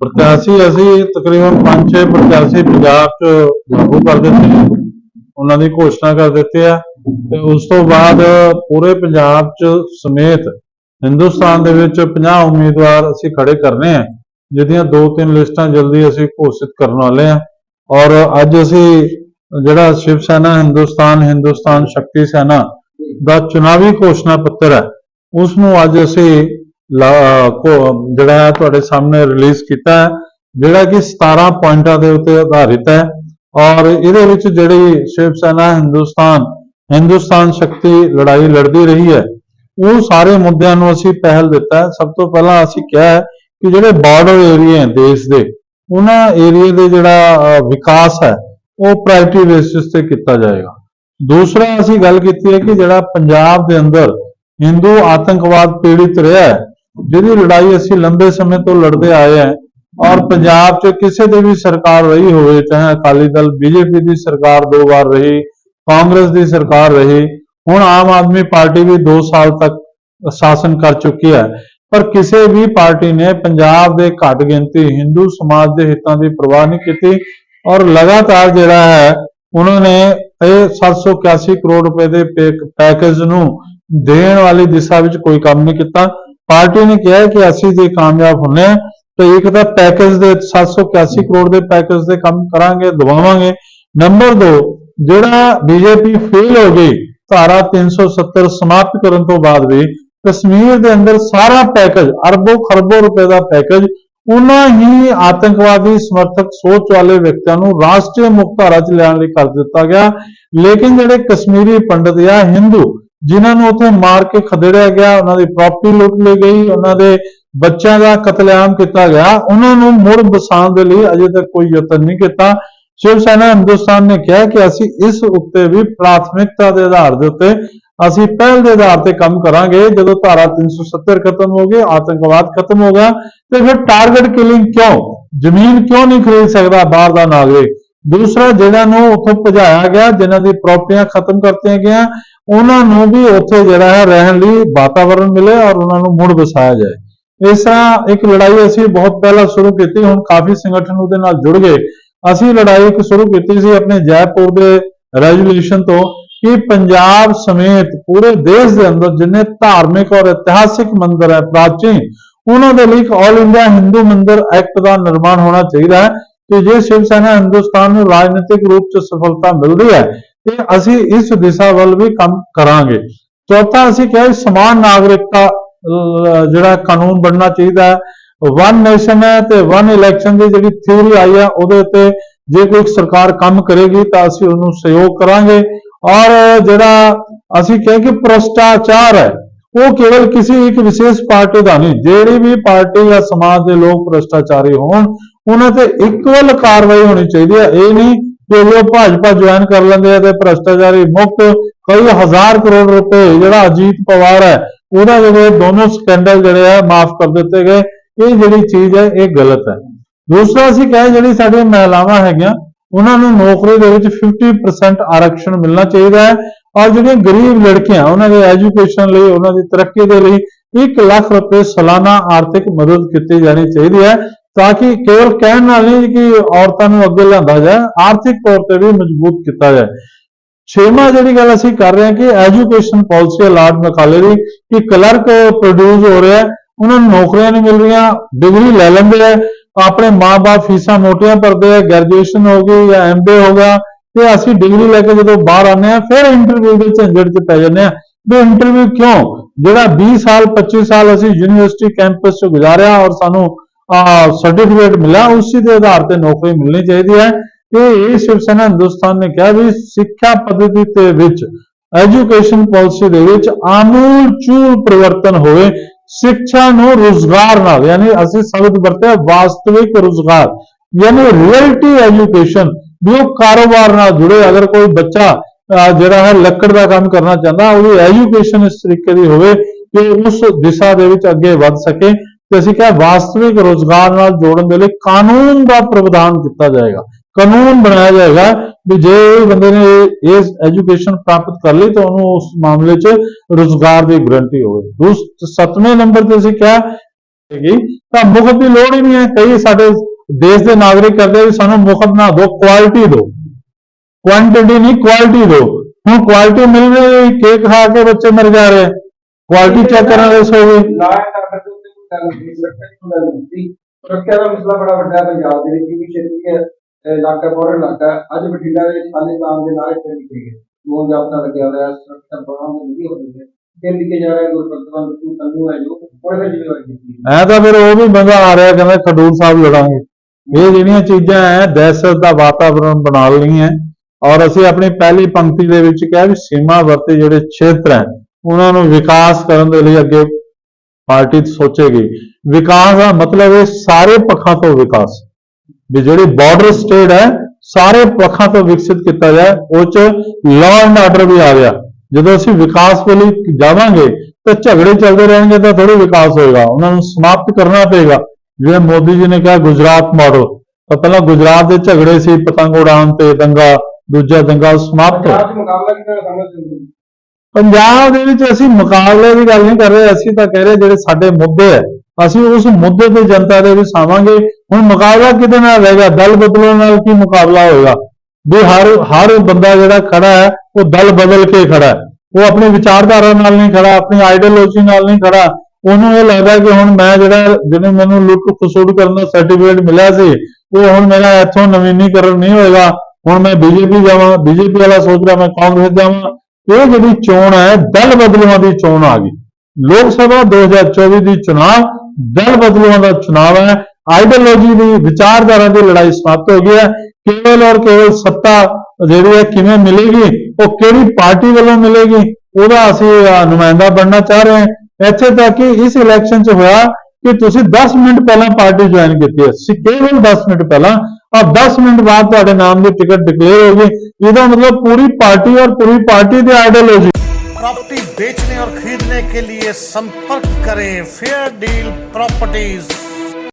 ਪ੍ਰਤਿਆਸ਼ੀ ਅਸੀਂ ਤਕਰੀਬਨ 5-6 ਪ੍ਰਤਿਆਸ਼ੀ ਪੰਜਾਬ 'ਚ ਲਾਗੂ ਕਰ ਦਿੱਤੇ ਉਹਨਾਂ ਦੀ ਘੋਸ਼ਣਾ ਕਰ ਦਿੱਤੀ ਆ। ਤੇ ਉਸ ਤੋਂ ਬਾਅਦ ਪੂਰੇ ਪੰਜਾਬ 'ਚ ਸਮੇਤ ਹਿੰਦੁਸਤਾਨ ਦੇ ਵਿੱਚ 50 ਉਮੀਦਵਾਰ ਅਸੀਂ ਖੜੇ ਕਰਨੇ ਆ, ਜਿਹਦੀਆਂ ਦੋ ਤਿੰਨ ਲਿਸਟਾਂ ਜਲਦੀ ਅਸੀਂ ਘੋਸ਼ਿਤ ਕਰਨ ਵਾਲੇ ਆ। ਔਰ ਅੱਜ ਅਸੀਂ ਜਿਹੜਾ ਸ਼ਿਵ ਸੈਨਾ, ਹਿੰਦੁਸਤਾਨ ਹਿੰਦੁਸਤਾਨ ਸ਼ਕਤੀ ਸੈਨਾ ਦਾ ਚੁਣਾਵੀ ਘੋਸ਼ਣਾ ਪੱਤਰ ਹੈ ਉਸ ਨੂੰ ਅੱਜ ਅਸੀਂ ਜਿਹੜਾ ਹੈ ਤੁਹਾਡੇ ਸਾਹਮਣੇ ਰਿਲੀਜ਼ ਕੀਤਾ ਹੈ, ਜਿਹੜਾ ਕਿ 17 ਪੁਆਇੰਟਾਂ ਦੇ ਉੱਤੇ ਆਧਾਰਿਤ ਹੈ ਔਰ ਇਹਦੇ ਵਿੱਚ ਜਿਹੜੀ ਸ਼ਿਵ ਸੈਨਾ ਹਿੰਦੁਸਤਾਨ ਹਿੰਦੁਸਤਾਨ ਸ਼ਕਤੀ ਲੜਾਈ ਲੜਦੀ ਰਹੀ ਹੈ, ਉਹ ਸਾਰੇ ਮੁੱਦਿਆਂ ਨੂੰ ਅਸੀਂ ਪਹਿਲ ਦਿੱਤਾ ਸਭ ਤੋਂ ਪਹਿਲਾਂ ਅਸੀਂ ਕਿਹਾ ਹੈ ਕਿ ਜਿਹੜੇ ਬਾਰਡਰ ਏਰੀਆ ਹੈ ਦੇਸ਼ ਦੇ, ਉਹਨਾਂ ਏਰੀਆ ਦੇ ਜਿਹੜਾ ਵਿਕਾਸ ਹੈ, ਉਹ ਪ੍ਰਾਇੋਰਟੀ ਬੇਸਿਸ ਤੇ ਕੀਤਾ ਜਾਏਗਾ। ਦੂਸਰਾ ਅਸੀਂ ਗੱਲ ਕੀਤੀ ਹੈ ਕਿ ਜਿਹੜਾ ਪੰਜਾਬ ਦੇ ਅੰਦਰ ਹਿੰਦੂ ਆਤੰਕਵਾਦ ਪੀੜਿਤ ਰਿਹਾ ਹੈ ਜਿਹਦੀ ਲੜਾਈ ਅਸੀਂ ਲੰਬੇ ਸਮੇਂ ਤੋਂ ਲੜਦੇ ਆਏ ਹਾਂ ਔਰ ਪੰਜਾਬ 'ਚ ਕਿਸੇ ਦੀ ਵੀ ਸਰਕਾਰ ਰਹੀ ਹੋਵੇ, ਚਾਹੇ ਅਕਾਲੀ ਦਲ, ਬੀਜੇਪੀ ਦੀ ਸਰਕਾਰ ਦੋ ਵਾਰ ਰਹੀ, ਕਾਂਗਰਸ ਦੀ ਸਰਕਾਰ ਰਹੀ, ਹੁਣ ਆਮ ਆਦਮੀ ਪਾਰਟੀ ਵੀ 2 ਸਾਲ ਤੱਕ ਸ਼ਾਸਨ ਕਰ ਚੁੱਕੀ ਹੈ। ਪਰ ਕਿਸੇ ਵੀ ਪਾਰਟੀ ਨੇ ਪੰਜਾਬ ਦੇ ਘੱਟ ਗਿਣਤੀ ਹਿੰਦੂ ਸਮਾਜ ਦੇ ਹਿੱਤਾਂ ਦੀ ਪਰਵਾਹ ਨਹੀਂ ਕੀਤੀ ਔਰ ਲਗਾਤਾਰ ਜਿਹੜਾ ਹੈ, ਉਹਨਾਂ ਨੇ ਇਹ 781 ਕਰੋੜ ਰੁਪਏ ਦੇ ਪੈਕ- ਪੈਕੇਜ ਨੂੰ ਦੇਣ ਵਾਲੀ ਦਿਸ਼ਾ ਵਿੱਚ ਕੋਈ ਕੰਮ ਨਹੀਂ ਕੀਤਾ। ਪਾਰਟੀ ਨੇ ਕਿਹਾ ਹੈ ਕਿ ਅਸੀਂ ਜੇ ਕਾਮਯਾਬ ਹੁੰਨੇ ਹਾਂ ਤਾਂ ਇੱਕ ਤਾਂ ਪੈਕੇਜ ਦੇ 781 ਕਰੋੜ ਦੇ ਪੈਕੇਜ ਦੇ ਕੰਮ ਕਰਾਂਗੇ, ਦਵਾਵਾਂਗੇ। ਨੰਬਰ 2 ਜਿਹੜਾ ਬੀਜੇਪੀ ਫੇਲ ਹੋ ਗਈ, ਧਾਰਾ 370 ਸਮਾਪਤ ਕਰਨ ਤੋਂ ਬਾਅਦ ਵੀ ਕਸ਼ਮੀਰ ਦੇ ਅੰਦਰ ਸਾਰਾ ਪੈਕੇਜ ਅਰਬੋ ਖਰਬੋ ਰੁਪਏ ਦਾ ਪੈਕੇਜ ਉਹਨਾਂ ਹੀ ਆਤੰਕਵਾਦੀ ਸਮਰਥਕ ਸੋਚ ਵਾਲੇ ਵਿਅਕਤੀਆਂ ਨੂੰ ਰਾਸ਼ਟਰੀ ਮੁਖਧਾਰਾ 'ਚ ਲੈਣ ਲਈ ਕਰ ਦਿੱਤਾ ਗਿਆ। ਲੇਕਿਨ ਜਿਹੜੇ ਕਸ਼ਮੀਰੀ ਪੰਡਤ ਜਾਂ ਹਿੰਦੂ ਜਿਨ੍ਹਾਂ ਨੂੰ ਉੱਥੇ ਮਾਰ ਕੇ ਖਦੇੜਿਆ ਗਿਆ, ਉਹਨਾਂ ਦੀ ਪ੍ਰਾਪਰਟੀ ਲੁੱਟ ਲਈ ਗਈ, ਉਹਨਾਂ ਦੇ ਬੱਚਿਆਂ ਦਾ ਕਤਲੇਆਮ ਕੀਤਾ ਗਿਆ। ਉਹਨਾਂ ਨੂੰ ਮੁੜ ਬਸਾਉਣ ਦੇ ਲਈ ਅਜੇ ਤੱਕ ਕੋਈ ਯਤਨ ਨਹੀਂ ਕੀਤਾ। ਸ਼ਿਵ ਸੈਨਾ ਹਿੰਦੁਸਤਾਨ ਨੇ ਕਿਹਾ ਕਿ ਅਸੀਂ ਇਸ ਉੱਤੇ ਵੀ ਪ੍ਰਾਥਮਿਕਤਾ ਦੇ ਆਧਾਰ ਦੇ ਉੱਤੇ ਅਸੀਂ ਪਹਿਲ ਦੇ ਆਧਾਰ ਤੇ ਕੰਮ ਕਰਾਂਗੇ। ਜਦੋਂ ਧਾਰਾ 370 ਖਤਮ ਹੋ ਗਏ ਆਤੰਕਵਾਦ ਖਤਮ ਹੋ ਗਿਆ, ਤੇ ਫਿਰ ਟਾਰਗੇਟ ਕਿਲਿੰਗ ਕਿਉਂ? ਜ਼ਮੀਨ ਕਿਉਂ ਨਹੀਂ ਖਰੀਦ ਸਕਦਾ ਬਾਹਰ ਦਾ ਨਾਗਰਿਕ? ਦੂਸਰਾ ਜਿਹਨਾਂ ਨੂੰ ਉੱਥੋਂ ਭਜਾਇਆ ਗਿਆ, ਜਿਨ੍ਹਾਂ ਦੀ ਪ੍ਰਾਪਰਟੀਆਂ ਖਤਮ ਕਰਤੀਆਂ ਗਈਆਂ, ਉਹਨਾਂ ਨੂੰ ਵੀ ਉੱਥੇ ਜਿਹੜਾ ਹੈ ਰਹਿਣ ਲਈ ਵਾਤਾਵਰਣ ਮਿਲੇ ਔਰ ਉਹਨਾਂ ਨੂੰ ਮੁੜ ਵਸਾਇਆ ਜਾਏ। ਇਸ ਤਰ੍ਹਾਂ ਇੱਕ ਲੜਾਈ ਅਸੀਂ ਬਹੁਤ ਪਹਿਲਾਂ ਸ਼ੁਰੂ ਕੀਤੀ, ਹੁਣ ਕਾਫੀ ਸੰਗਠਨ ਉਹਦੇ ਨਾਲ ਜੁੜ ਗਏ। ਅਸੀਂ ਲੜਾਈ ਇੱਕ ਸ਼ੁਰੂ ਕੀਤੀ ਸੀ ਆਪਣੇ ਜੈਪੁਰ ਦੇ ਰੈਜੂਲੇਸ਼ਨ ਤੋਂ ਕਿ ਪੰਜਾਬ ਸਮੇਤ ਪੂਰੇ ਦੇਸ਼ ਦੇ ਅੰਦਰ ਜਿੰਨੇ ਧਾਰਮਿਕ ਔਰ ਇਤਿਹਾਸਿਕ ਮੰਦਰ ਹੈ ਪ੍ਰਾਚੀਨ, ਉਹਨਾਂ ਦੇ ਲਈ ਇੱਕ ਆਲ ਇੰਡੀਆ ਹਿੰਦੂ ਮੰਦਰ ਐਕਟ ਦਾ ਨਿਰਮਾਣ ਹੋਣਾ ਚਾਹੀਦਾ ਹੈ। ਕਿ ਜੇ ਸ਼ਿਵ ਸੈਨਾ ਹਿੰਦੁਸਤਾਨ ਨੂੰ ਰਾਜਨੀਤਿਕ ਰੂਪ 'ਚ ਸਫਲਤਾ ਮਿਲਦੀ ਹੈ, ਤੇ ਅਸੀਂ ਇਸ ਦਿਸ਼ਾ ਵੱਲ ਵੀ ਕੰਮ ਕਰਾਂਗੇ। ਚੌਥਾ, ਅਸੀਂ ਕਿਹਾ ਸਮਾਨ ਨਾਗਰਿਕਤਾ ਜਿਹੜਾ ਕਾਨੂੰਨ ਬਣਨਾ ਚਾਹੀਦਾ ਹੈ। ਵਨ ਨੇਸ਼ਨ ਹੈ ਤੇ ਵਨ ਇਲੈਕਸ਼ਨ ਦੀ ਜਿਹੜੀ ਥਿਊਰੀ ਆਈ ਹੈ, ਉਹਦੇ ਉੱਤੇ ਜੇ ਕੋਈ ਸਰਕਾਰ ਕੰਮ ਕਰੇਗੀ ਤਾਂ ਅਸੀਂ ਉਹਨੂੰ ਸਹਿਯੋਗ ਕਰਾਂਗੇ। ਔਰ ਜਿਹੜਾ ਅਸੀਂ ਕਹੇ ਕਿ ਭ੍ਰਸ਼ਟਾਚਾਰ ਹੈ, ਉਹ ਕੇਵਲ ਕਿਸੇ ਇੱਕ ਵਿਸ਼ੇਸ਼ ਪਾਰਟੀ ਦਾ ਨਹੀਂ, ਜਿਹੜੀ ਵੀ ਪਾਰਟੀ ਜਾਂ ਸਮਾਜ ਦੇ ਲੋਕ ਭ੍ਰਸ਼ਟਾਚਾਰੀ ਹੋਣ ਉਹਨਾਂ ਤੇ ਇਕੁਅਲ ਕਾਰਵਾਈ ਹੋਣੀ ਚਾਹੀਦੀ ਹੈ ਇਹ ਨਹੀਂ ਕਿ ਉਹ ਭਾਜਪਾ ਜੁਆਇਨ ਕਰ ਲੈਂਦੇ ਆ ਤੇ ਭ੍ਰਸ਼ਟਾਚਾਰੀ ਮੁਕਤ ਕਈ ਹਜ਼ਾਰ ਕਰੋੜ ਰੁਪਏ ਜਿਹੜਾ ਅਜੀਤ ਪਵਾਰ ਹੈ, ਉਹਦਾ ਜਿਹੜੇ ਦੋਨੋਂ ਸਕੈਂਡਲ ਜਿਹੜੇ ਆ ਮਾਫ ਕਰ ਦਿੱਤੇ ਗਏ। ਇਹ ਜਿਹੜੀ ਚੀਜ਼ ਹੈ, ਇਹ ਗਲਤ ਹੈ। ਦੂਸਰਾ ਅਸੀਂ ਕਹੇ ਜਿਹੜੀ ਸਾਡੀਆਂ ਮਹਿਲਾਵਾਂ ਹੈਗੀਆਂ, ਉਹਨਾਂ ਨੂੰ ਨੌਕਰੀ ਦੇ ਵਿੱਚ 50% ਆਰਕਸ਼ਣ ਮਿਲਣਾ ਚਾਹੀਦਾ ਹੈ। ਔਰ ਜਿਹੜੀਆਂ ਗਰੀਬ ਲੜਕੀਆਂ, ਉਹਨਾਂ ਦੇ ਐਜੂਕੇਸ਼ਨ ਲਈ, ਉਹਨਾਂ ਦੀ ਤਰੱਕੀ ਦੇ ਲਈ 1 ਲੱਖ ਰੁਪਏ ਸਾਲਾਨਾ ਆਰਥਿਕ ਮਦਦ ਕੀਤੀ ਜਾਣੀ ਚਾਹੀਦੀ ਹੈ। ਤਾਂ ਕਿ ਕੇਵਲ ਕਹਿਣ ਨਾਲ ਨਹੀਂ ਕਿ ਔਰਤਾਂ ਨੂੰ ਅੱਗੇ ਲਿਆਂਦਾ ਜਾਏ, ਆਰਥਿਕ ਤੌਰ ਤੇ ਵੀ ਮਜ਼ਬੂਤ ਕੀਤਾ ਜਾਏ। ਛੇਵਾਂ ਜਿਹੜੀ ਗੱਲ ਅਸੀਂ ਕਰ ਰਹੇ ਹਾਂ ਕਿ ਐਜੂਕੇਸ਼ਨ ਪਾਲਿਸੀ ਅਲਾਟ ਮਕਾਲੇ ਦੀ ਕਿ ਕਲਰਕ ਪ੍ਰੋਡਿਊਸ ਹੋ ਰਿਹਾ ਉਹਨਾਂ ਨੂੰ ਨੌਕਰੀਆਂ ਨਹੀਂ ਮਿਲ ਰਹੀਆਂ, ਡਿਗਰੀ ਲੈ ਲੈਂਦੇ ਆ, ਆਪਣੇ ਮਾਪੇ ਫੀਸਾਂ ਮੋਟੀਆਂ ਭਰਦੇ ਆ ਗ੍ਰੈਜੂਏਸ਼ਨ ਹੋ ਗਈ ਜਾਂ ਐਮਬੀਏ ਹੋ ਗਿਆ, ਤੇ ਅਸੀਂ ਡਿਗਰੀ ਲੈ ਕੇ ਜਦੋਂ ਬਾਹਰ ਆਉਂਦੇ ਆ ਫਿਰ ਇੰਟਰਵਿਊ ਦੇ ਝੰਜਟ 'ਚ ਪੈ ਜਾਂਦੇ ਆ ਵੀ ਇੰਟਰਵਿਊ ਕਿਉਂ? ਜਿਹੜਾ 20 ਸਾਲ 25 ਸਾਲ ਅਸੀਂ ਯੂਨੀਵਰਸਿਟੀ ਕੈਂਪਸ 'ਚ ਗੁਜ਼ਾਰਿਆ ਔਰ ਸਾਨੂੰ ਸਰਟੀਫਿਕੇਟ ਮਿਲਿਆ ਉਸੇ ਦੇ ਆਧਾਰ ਤੇ ਨੌਕਰੀ ਮਿਲਣੀ ਚਾਹੀਦੀ ਹੈ। ਕਿ ਇਹ ਸ਼ਿਵ ਸੈਨਾ ਹਿੰਦੁਸਤਾਨ ਨੇ ਕਿਹਾ ਵੀ ਸਿੱਖਿਆ ਪੱਧਤੀ ਦੇ ਵਿੱਚ ਐਜੂਕੇਸ਼ਨ ਪਾਲਿਸੀ ਦੇ ਵਿੱਚ ਆਮੂਲ ਚੂਲ ਪਰਿਵਰਤਨ ਹੋਵੇ, ਸਿੱਖਿਆ ਨੂੰ ਰੁਜ਼ਗਾਰ ਨਾਲ ਯਾਨੀ ਅਸੀਂ ਸ਼ਬਦ ਵਰਤਿਆ, ਵਾਸਤਵਿਕ ਰੁਜ਼ਗਾਰ। ਯਾਨੀ ਰਿਅਲਟੀ ਐਜੂਕੇਸ਼ਨ ਵੀ ਉਹ ਕਾਰੋਬਾਰ ਨਾਲ ਜੁੜੇ। ਅਗਰ ਕੋਈ ਬੱਚਾ ਜਿਹੜਾ ਹੈ ਲੱਕੜ ਦਾ ਕੰਮ ਕਰਨਾ ਚਾਹੁੰਦਾ, ਉਹਦੀ ਐਜੂਕੇਸ਼ਨ ਇਸ ਤਰੀਕੇ ਦੀ ਹੋਵੇ ਕਿ ਉਸ ਦਿਸ਼ਾ ਦੇ ਵਿੱਚ ਅੱਗੇ ਵੱਧ ਸਕੇ। ਤੇ ਅਸੀਂ ਕਿਹਾ ਵਾਸਤਵਿਕ ਰੋਜ਼ਗਾਰ ਨਾਲ ਜੋੜਨ ਦੇ ਲਈ ਕਾਨੂੰਨ ਦਾ ਪ੍ਰਾਵਧਾਨ ਕੀਤਾ ਜਾਏਗਾ। ਕਾਨੂੰਨ ਬਣਾਇਆ ਜਾਏਗਾ ਵੀ ਜੇ ਬੰਦੇ ਨੇ ਇਹ ਐਜੂਕੇਸ਼ਨ ਪ੍ਰਾਪਤ ਕਰ ਲਈ ਤਾਂ ਉਹਨੂੰ ਉਸ ਮਾਮਲੇ 'ਚ ਰੋਜ਼ਗਾਰ ਦੀ ਗਰੰਟੀ ਹੋਵੇ। ਦੂਸ, ਸੱਤਵੇਂ ਨੰਬਰ ਤੇ ਅਸੀਂ ਕਿਹਾ ਹੈਗੀ, ਤਾਂ ਮੁਫਤ ਦੀ ਲੋੜ ਹੀ ਨਹੀਂ ਹੈ। ਕਈ ਸਾਡੇ ਦੇਸ਼ ਦੇ ਨਾਗਰਿਕ ਕਰਦੇ ਵੀ ਸਾਨੂੰ ਮੁਫਤ ਨਾ ਦਿਓ ਕੁਆਲਿਟੀ ਦਿਓ। ਕੁਆਂਟੀਟੀ ਨਹੀਂ ਕੁਆਲਿਟੀ ਦਿਓ। ਹੁਣ ਕੁਆਲਿਟੀ ਮਿਲ ਰਹੀ ਕੇਕ ਖਾ ਕੇ ਬੱਚੇ ਮਰ ਜਾ ਰਹੇ ਕੁਆਲਿਟੀ ਚੈੱਕ ਕਰਨ ਵਾਲੇ ਸੋ ਗਏ। ਨਾ ਕਰ ਸੁਰੱਖਿਆ ਦੀ ਗੱਲ ਨਹੀਂ ਸੁਰੱਖਿਆ ਦਾ ਮਸਲਾ ਬੜਾ ਵੱਡਾ ਪੰਜਾਬ ਦੇ ਵਿੱਚ ਕਿਉਂਕਿ ਛੇਤੀ ਹੈ ਇਲਾਕਾ ਫੋਰਨ ਇਲਾਕਾ ਅੱਜ ਬਠਿੰਡਾ ਦੇ ਵਿੱਚ ਖਾਲੀ ਦੇ ਨਾਰੇ ਤੇ ਲਿਖੇ ਗਏ ਲੋਨ ਜਾਬਤਾ ਲੱਗਿਆ ਹੋਇਆ ਹੈ, ਸੁਰੱਖਿਆ ਬੜਾ ਵਧੀਆ ਹੋ ਗਈ ਹੈ ਲਿਖੇ ਜਾ ਰਿਹਾ ਗੁਰਪ੍ਰਤਵਾਨ ਨੂੰ ਤੰਨੂ ਹੈ ਜੋ ਉਹਦੇ ਜ਼ਿੰਮੇਵਾਰੀ ਦਿੱਤੀ ਐ ਤਾਂ ਫਿਰ ਉਹ ਵੀ ਬੰਦਾ ਆ ਰਿਹਾ ਕਹਿੰਦਾ ਖਡੂਰ ਸਾਹਿਬ ਲੜਾਂਗੇ। ਇਹ ਜਿਹੜੀਆਂ ਚੀਜ਼ਾਂ ਹੈ ਦਹਿਸ਼ਤ ਦਾ ਵਾਤਾਵਰਣ ਬਣਾ ਲਈਆਂ ਔਰ ਅਸੀਂ ਆਪਣੀ ਪਹਿਲੀ ਪੰਕਤੀ ਦੇ ਵਿੱਚ ਕਿਹਾ ਵੀ ਸੀਮਾਵਰਤੀ ਜਿਹੜੇ ਖੇਤਰ ਹੈ ਉਹਨਾਂ ਨੂੰ ਵਿਕਾਸ ਕਰਨ ਦੇ ਲਈ ਅੱਗੇ ਪਾਰਟੀ ਸੋਚੇਗੀ। ਵਿਕਾਸ ਦਾ ਮਤਲਬ ਹੈ ਸਾਰੇ ਪੱਖਾਂ ਤੋਂ ਵਿਕਾਸ। ਵੀ ਜਿਹੜੀ ਬਾਰਡਰ ਸਟੇਟ ਹੈ, ਸਾਰੇ ਪੱਖਾਂ ਤੋਂ ਵਿਕਸਿਤ ਕੀਤਾ ਜਾਏ, ਉਹ ਚ ਲਾਅ ਐਂਡ ਆਰਡਰ ਵੀ ਆ ਗਿਆ। ਜਦੋਂ ਅਸੀਂ ਵਿਕਾਸ ਲਈ ਜਾਵਾਂਗੇ, ਤਾਂ ਝਗੜੇ ਚੱਲਦੇ ਰਹਿਣਗੇ, ਤਾਂ ਥੋੜੀ ਵਿਕਾਸ ਹੋਏਗਾ। ਉਹਨਾਂ ਨੂੰ ਸਮਾਪਤ ਕਰਨਾ ਪਏਗਾ। ਜਿਵੇਂ ਮੋਦੀ ਜੀ ਨੇ ਕਿਹਾ, ਗੁਜਰਾਤ ਮਾਡਲ ਤਾਂ ਪਹਿਲਾਂ ਗੁਜਰਾਤ ਦੇ ਝਗੜੇ ਸੀ, ਪਤੰਗ ਉਡਾਣ ਤੇ ਦੰਗਾ, ਦੂਜਾ ਦੰਗਾ ਸਮਾਪਤ ਪੰਜਾਬ ਦੇ ਵਿੱਚ ਅਸੀਂ ਮੁਕਾਬਲੇ ਦੀ ਗੱਲ ਨਹੀਂ ਕਰ ਰਹੇ, ਅਸੀਂ ਤਾਂ ਕਹਿ ਰਹੇ ਜਿਹੜੇ ਸਾਡੇ ਮੁੱਦੇ ਹੈ ਅਸੀਂ ਉਸ ਮੁੱਦੇ ਤੇ ਜਨਤਾ ਦੇ ਵਿੱਚ ਆਵਾਂਗੇ। ਹੁਣ ਮੁਕਾਬਲਾ ਕਿਹਦੇ ਨਾਲ ਰਹੇਗਾ ਦਲ ਬਦਲਣ ਨਾਲ ਕੀ ਮੁਕਾਬਲਾ ਹੋਏਗਾ? ਵੀ ਹਰ ਹਰ ਬੰਦਾ ਜਿਹੜਾ ਖੜਾ ਹੈ, ਉਹ ਦਲ ਬਦਲ ਕੇ ਖੜਾ ਹੈ। ਉਹ ਆਪਣੀ ਵਿਚਾਰਧਾਰਾ ਨਾਲ ਨਹੀਂ ਖੜਾ, ਆਪਣੀ ਆਈਡੀਓਲੋਜੀ ਨਾਲ ਨਹੀਂ ਖੜਾ। ਉਹਨੂੰ ਇਹ ਲੱਗਦਾ ਕਿ ਹੁਣ ਮੈਂ ਜਿਹੜਾ, ਜਿਹਨੂੰ ਮੈਨੂੰ ਲੁੱਟ ਖਸੁੱਟ ਕਰਨ ਦਾ ਸਰਟੀਫਿਕੇਟ ਮਿਲਿਆ ਸੀ, ਉਹ ਹੁਣ ਮੇਰਾ ਇੱਥੋਂ ਨਵੀਨੀਕਰਨ ਨਹੀਂ ਹੋਏਗਾ। ਹੁਣ ਮੈਂ ਬੀਜੇਪੀ ਜਾਵਾਂ ਬੀਜੇਪੀ ਵਾਲਾ ਸੋਚ ਰਿਹਾ, ਮੈਂ ਕਾਂਗਰਸ ਜਾਵਾਂ ਇਹ ਜਿਹੜੀ ਚੋਣ ਹੈ, ਦਲ ਬਦਲੂਆਂ ਦੀ ਚੋਣ ਆ ਗਈ। ਲੋਕ ਸਭਾ 2024 ਦੀ ਚੁਣਾਵ ਦਲ ਬਦਲੂਆਂ ਦਾ ਚੁਣਾਵ ਹੈ। ਆਈਡੀਓਲੋਜੀ ਦੀ ਵਿਚਾਰਧਾਰਾ ਦੀ ਲੜਾਈ ਸਮਾਪਤ ਹੋ ਗਈ ਹੈ। ਕੇਵਲ ਔਰ ਕੇਵਲ ਸੱਤਾ ਜਿਹੜੀ ਹੈ ਕਿਵੇਂ ਮਿਲੇਗੀ, ਉਹ ਕਿਹੜੀ ਪਾਰਟੀ ਵੱਲੋਂ ਮਿਲੇਗੀ, ਉਹਦਾ ਅਸੀਂ ਨੁਮਾਇੰਦਾ ਬਣਨਾ ਚਾਹ ਰਹੇ ਹਾਂ। ਇੱਥੇ ਤੱਕ ਕਿ ਇਸ ਇਲੈਕਸ਼ਨ 'ਚ ਹੋਇਆ ਕਿ ਤੁਸੀਂ 10 ਮਿੰਟ ਪਹਿਲਾਂ ਪਾਰਟੀ ਜੁਆਇਨ ਕੀਤੀ ਹੈ। ਕੇਵਲ 10 ਮਿੰਟ ਪਹਿਲਾਂ, ਔਰ 10 ਮਿੰਟ ਬਾਅਦ ਤੁਹਾਡੇ ਨਾਮ ਦੀ ਟਿਕਟ ਡਿਕਲੇਅਰ ਹੋ ਗਈ। ਇਹਦਾ मतलब पूरी पार्टी और पूरी पार्टी के आइडल है जी प्रॉपर्टी बेचने और खरीदने के लिए संपर्क करें फेयर डील प्रॉपर्टीज